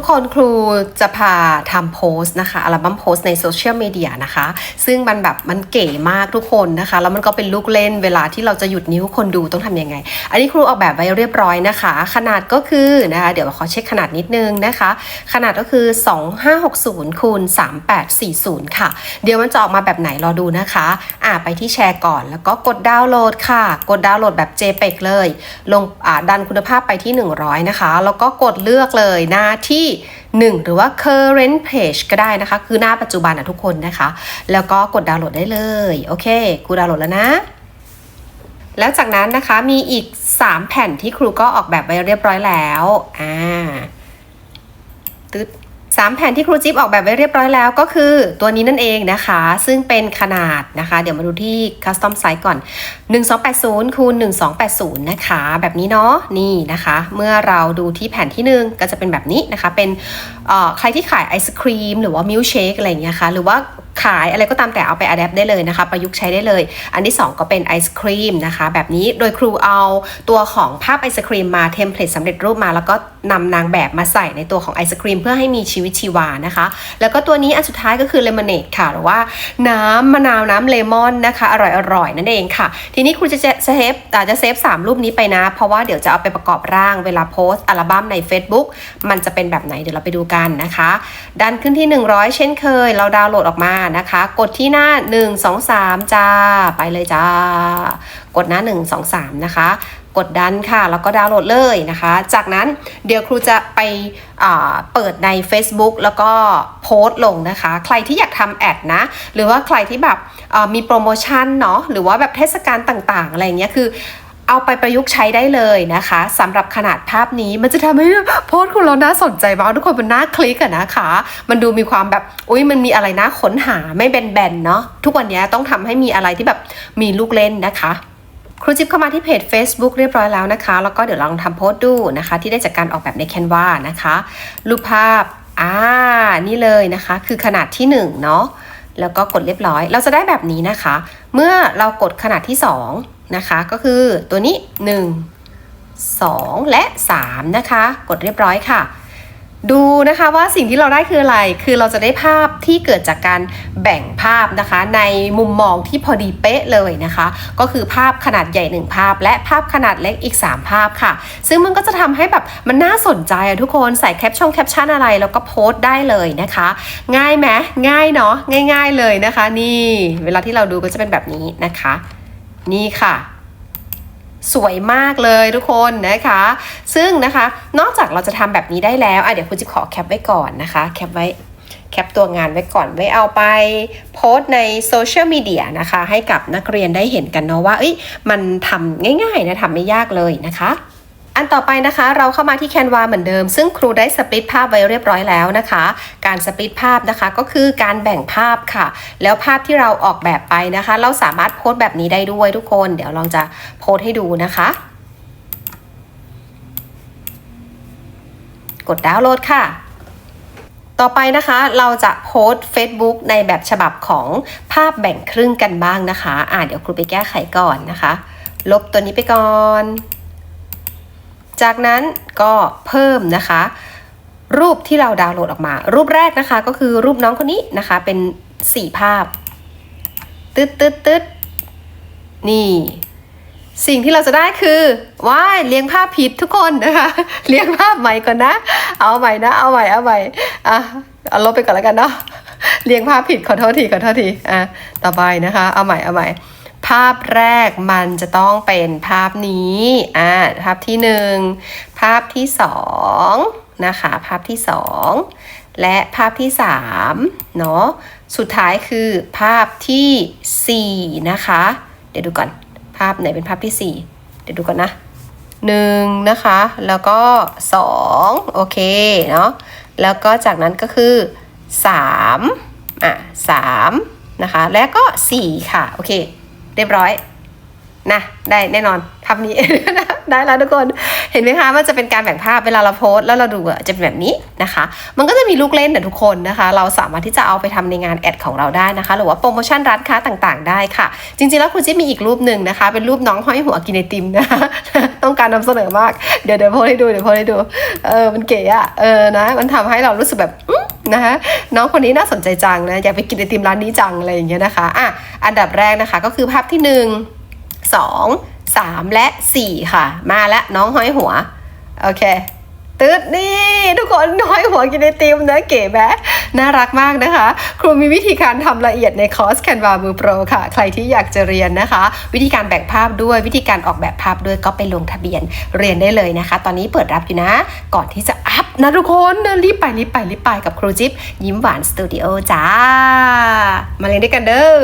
ทุกคนครูจะพาทำโพสต์นะคะอัลบั้มโพสต์ในโซเชียลมีเดียนะคะ ซึ่งมันแบบมันเก๋มากทุกคนนะคะ แล้วมันก็เป็นลูกเล่นเวลาที่เราจะหยุดนิ้วคนดูต้องทำยังไง อันนี้ครูออกแบบไว้เรียบร้อยนะคะ ขนาดก็คือนะคะเดี๋ยวขอเช็คขนาดนิดนึงนะคะ ขนาดก็คือ 2560คูณ3840 ค่ะ เดี๋ยวมันจะออกมาแบบไหนรอดูนะคะอ่าไปที่แชร์ก่อนแล้วก็กดดาวน์โหลดค่ะ กดดาวน์โหลดแบบ JPEG เลย ลงอ่าดันคุณภาพไปที่ 100 นะคะ แล้วก็กดเลือกเลยหน้าที่1 หรือว่า current page ก็ได้นะคะ คือหน้าปัจจุบันนะทุกคนนะคะ แล้วก็กดดาวน์โหลดได้เลย โอเคครูดาวน์โหลดแล้วนะ แล้วจากนั้นนะคะมีอีก 3 แผ่นที่ครูก็ออกแบบไว้เรียบร้อยแล้ว อ่าตึ๊ด สามแผ่นที่ครูจิ๊บออกแบบไว้เรียบร้อยแล้วก็คือตัวนี้นั่นเองนะคะ ซึ่งเป็นขนาดนะคะ เดี๋ยวมาดูที่ custom size ก่อน 1280คูณ1280 นะคะ แบบนี้เนาะนี่นะคะ เมื่อเราดูที่แผ่นที่หนึ่งก็จะเป็นแบบนี้นะคะ เป็นเอ่อใครที่ขายไอศครีมหรือว่ามิลเชคอะไรอย่างเงี้ยค่ะหรือว่า ขายอะไรก็ตามแต่เอาไปอัดแอปได้เลยนะคะ ประยุกต์ใช้ได้เลย อันที่ 2 ก็เป็นไอศครีมนะคะ แบบนี้โดยครูเอาตัวของภาพไอศครีมมาเทมเพลตสำเร็จรูปมา แล้วก็นำนางแบบมาใส่ในตัวของไอศครีมเพื่อให้มีชีวิตชีวานะคะ แล้วก็ตัวนี้อันสุดท้ายก็คือเลมอนเนดค่ะ หรือว่าน้ำมะนาวน้ำเลมอนนะคะ อร่อยๆนั่นเองค่ะ ทีนี้ครูจะเซฟอาจจะเซฟ3รูปนี้ไปนะ เพราะว่าเดี๋ยวจะเอาไปประกอบร่างเวลาโพสต์อัลบั้มใน Facebook มันจะเป็นแบบไหนเดี๋ยวเราไปดูกันนะคะ ดันขึ้นที่ 100 เช่นเคย เราดาวน์โหลดออกมานะคะ กดที่หน้า 1 2 3จ้า ไปเลยจ้า กดหน้า 1 2 3 นะคะ กดดันค่ะ แล้วก็ดาวน์โหลดเลยนะคะ จากนั้นเดี๋ยวครูจะไปเปิดใน Facebook แล้วก็โพสต์ลงนะคะ ใครที่อยากทำแอดนะ หรือว่าใครที่แบบมีโปรโมชั่นเนาะ หรือว่าแบบเทศกาลต่างๆ อะไรเงี้ยคือ เอาไปประยุกต์ใช้ได้เลยนะคะสำหรับขนาดภาพนี้มันจะทำให้โพสต์ของเราน่าสนใจมากทุกคนมันน่าคลิกอะนะคะ มันดูมีความแบบอุ้ยมันมีอะไรน่าค้นหาไม่แบนๆเนาะทุกวันนี้ต้องทำให้มีอะไรที่แบบมีลูกเล่นนะคะครูจิ๊บเข้ามาที่เพจ Facebook เรียบร้อยแล้วนะคะ แล้วก็เดี๋ยวลองทำโพสต์ดูนะคะ ที่ได้จากการออกแบบใน Canva นะคะ รูปภาพ อ่า นี่เลยนะคะ คือขนาดที่1เนาะแล้วก็กดเรียบร้อย เราจะได้แบบนี้นะคะ เมื่อเรากดขนาดที่ 2 นะคะ ก็คือตัวนี้ 1 2 และ 3 นะคะ กดเรียบร้อยค่ะ ดูนะคะว่าสิ่งที่เราได้คืออะไร คือเราจะได้ภาพที่เกิดจากการแบ่งภาพนะคะ ในมุมมองที่พอดีเป๊ะเลยนะคะ ก็คือภาพขนาดใหญ่ 1 ภาพ และภาพขนาดเล็กอีก 3 ภาพค่ะ ซึ่งมันก็จะทำให้แบบมันน่าสนใจอะทุกคนใส่แคปชั่นแคปชั่นอะไรแล้วก็โพสต์ได้เลยนะคะ ง่ายไหมง่ายเนาะง่าย ๆเลยนะคะ นี่ เวลาที่เราดูก็จะเป็นแบบนี้นะคะ นี่ค่ะ สวยมากเลยทุกคนนะคะ ซึ่งนะคะนอกจากเราจะทำแบบนี้ได้แล้วอะเดี๋ยวคุณจะขอแคปไว้ก่อนนะคะ แคปไว้แคปตัวงานไว้ก่อนไว้เอาไปโพสในโซเชียลมีเดียนะคะ ให้กับนักเรียนได้เห็นกันเนาะว่าเอ้ยมันทำง่ายๆนะทำไม่ยากเลยนะคะ อันต่อไปนะคะ เราเข้ามาที่ Canva เหมือนเดิม ซึ่งครูได้สปริตภาพไว้เรียบร้อยแล้วนะคะ การสปริตภาพนะคะก็คือการแบ่งภาพค่ะ แล้วภาพที่เราออกแบบไปนะคะ เราสามารถโพสต์แบบนี้ได้ด้วยทุกคน เดี๋ยวลองจะโพสต์ให้ดูนะคะ กดดาวน์โหลดค่ะต่อไปนะคะเราจะโพสต์ Facebook ในแบบฉบับของภาพแบ่งครึ่งกันบ้างนะคะ อ่าเดี๋ยวครูไปแก้ไขก่อนนะคะ ลบตัวนี้ไปก่อน จากนั้นก็เพิ่มนะคะ รูปที่เราดาวน์โหลดออกมา รูปแรกนะคะก็คือรูปน้องคนนี้นะคะ เป็นสี่ภาพตึ๊ดตึ๊ดตึ๊ดนี่ สิ่งที่เราจะได้คือว้ายเลี้ยงภาพผิดทุกคนนะคะ เลี้ยงภาพใหม่ก่อนนะ เอาใหม่นะ เอาใหม่เอาใหม่อะเอาลบไปก่อนแล้วกันเนาะเลี้ยงภาพผิดขอโทษทีขอโทษทีอะต่อไปนะคะ เอาใหม่เอาใหม่ ภาพแรกมันจะต้องเป็นภาพนี้อ่าภาพที่หนึ่งภาพที่สองนะคะภาพที่สองและภาพที่สามเนาะสุดท้ายคือภาพที่สี่นะคะ เดี๋ยวดูก่อนภาพไหนเป็นภาพที่สี่เดี๋ยวดูก่อนนะหนึ่งนะคะ แล้วก็สองโอเคเนาะแล้วก็จากนั้นก็คือสามอะสามนะคะ แล้วก็สี่ค่ะ โอเค เรียบร้อยนะได้แน่นอนภาพนี้ ได้แล้วทุกคนเห็นไหมคะมันจะเป็นการแบ่งภาพเวลาเราโพสแล้วเราดูอะจะเป็นแบบนี้นะคะ มันก็จะมีลูกเล่นนะทุกคนนะคะ เราสามารถที่จะเอาไปทำในงานแอดของเราได้นะคะ หรือว่าโปรโมชั่นร้านค้าต่างๆ ได้ค่ะ จริงๆแล้วคุณจิ๊บมีอีกรูปหนึ่งนะคะ เป็นรูปน้องห้อยหัวกินไอติมนะคะต้องการนำเสนอมากเดี๋ยวเดี๋ยวโพสให้ดูเดี๋ยวโพสให้ดูเออมันเก๋อะเออนะ มันทำให้เรารู้สึกแบบ นะคะน้องคนนี้น่าสนใจจังนะอยากไปกินไอติมร้านนี้จังอะไรอย่างเงี้ยนะคะอะอันดับแรกนะคะก็คือภาพที่หนึ่งสองสามและสี่ค่ะ มาแล้วน้องห้อยหัว โอเคตืดนี่ทุกคนห้อยหัวกินไอติมนะเก๋แบะน่ารักมากนะคะ ครูมีวิธีการทำละเอียดในคอร์ส Canva มือโปรค่ะ ใครที่อยากจะเรียนนะคะ วิธีการแบ่งภาพด้วยวิธีการออกแบบภาพด้วยก็ไปลงทะเบียนเรียนได้เลยนะคะ ตอนนี้เปิดรับอยู่นะ ก่อนที่จะ นะทุกคนนรีบไปรีบไปรีบไปกับครูจิ๊บยิ้มหวานสตูดิโอจ้า มาเรียนด้วยกันเด้อ